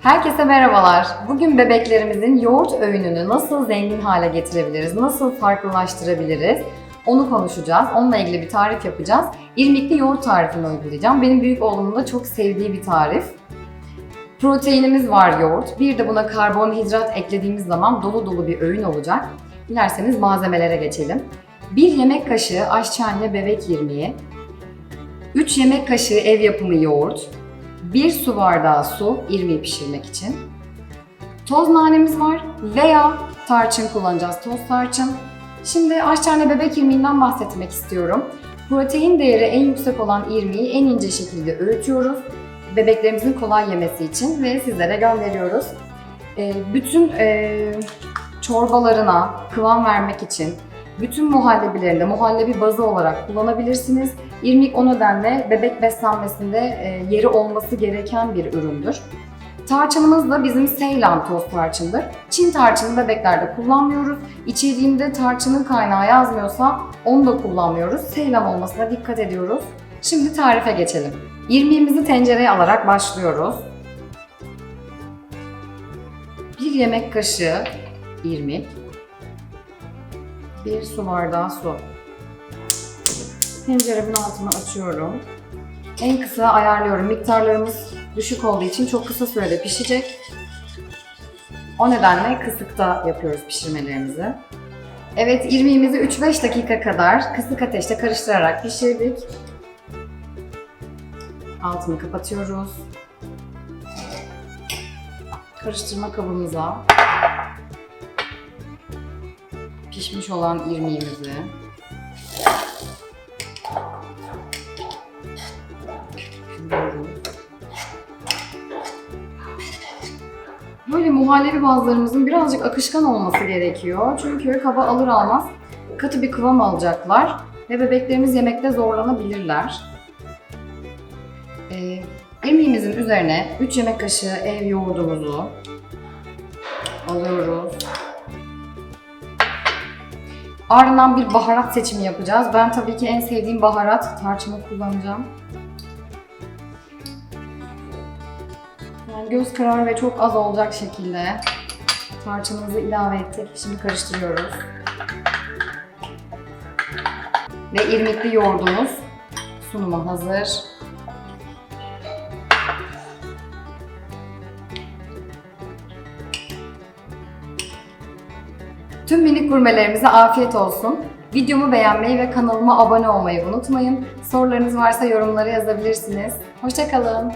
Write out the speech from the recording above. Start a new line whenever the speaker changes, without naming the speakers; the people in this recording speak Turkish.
Herkese merhabalar. Bugün bebeklerimizin yoğurt öğününü nasıl zengin hale getirebiliriz, nasıl farklılaştırabiliriz onu konuşacağız. Onunla ilgili bir tarif yapacağız. İrmikli yoğurt tarifini uygulayacağım. Benim büyük oğlumun da çok sevdiği bir tarif. Proteinimiz var yoğurt. Bir de buna karbonhidrat eklediğimiz zaman dolu dolu bir öğün olacak. Dilerseniz malzemelere geçelim. 1 yemek kaşığı ayçiçeğine bebek irmiği, 3 yemek kaşığı ev yapımı yoğurt, 1 su bardağı su irmiği pişirmek için. Toz nanemiz var veya tarçın kullanacağız, toz tarçın. Şimdi ayçiçeğine bebek irmiğinden bahsetmek istiyorum. Protein değeri en yüksek olan irmiği en ince şekilde öğütüyoruz. Bebeklerimizin kolay yemesi için ve sizlere gönderiyoruz. Ee, bütün e, çorbalarına kıvam vermek için bütün muhallebilerinde muhallebi bazı olarak kullanabilirsiniz. İrmik o nedenle bebek beslenmesinde e, yeri olması gereken bir üründür. Tarçınımız da bizim Seylan toz tarçındır. Çin tarçını bebeklerde kullanmıyoruz. İçeriğinde tarçının kaynağı yazmıyorsa onu da kullanmıyoruz. Seylan olmasına dikkat ediyoruz. Şimdi tarife geçelim. İrmiğimizi tencereye alarak başlıyoruz. Bir yemek kaşığı irmik. Bir su bardağı su. Tenceremin altını açıyorum. En kısa ayarlıyorum. Miktarlarımız düşük olduğu için çok kısa sürede pişecek. O nedenle kısıkta yapıyoruz pişirmelerimizi. Evet, irmiğimizi 3-5 dakika kadar kısık ateşte karıştırarak pişirdik. Altını kapatıyoruz. Karıştırma kabımıza pişmiş olan irmiğimizi. Böyle muhallebi bazlarımızın birazcık akışkan olması gerekiyor. Çünkü kaba alır almaz katı bir kıvam alacaklar ve bebeklerimiz yemekte zorlanabilirler. Ee, irmiğimizin üzerine 3 yemek kaşığı ev yoğurdumuzu alıyoruz. Ardından bir baharat seçimi yapacağız. Ben tabii ki en sevdiğim baharat tarçını kullanacağım. Yani göz kararı ve çok az olacak şekilde tarçınımızı ilave ettik. Şimdi karıştırıyoruz. Ve irmikli yoğurdumuz sunuma hazır. Tüm minik gurmelerimize afiyet olsun. Videomu beğenmeyi ve kanalıma abone olmayı unutmayın. Sorularınız varsa yorumlara yazabilirsiniz. Hoşçakalın.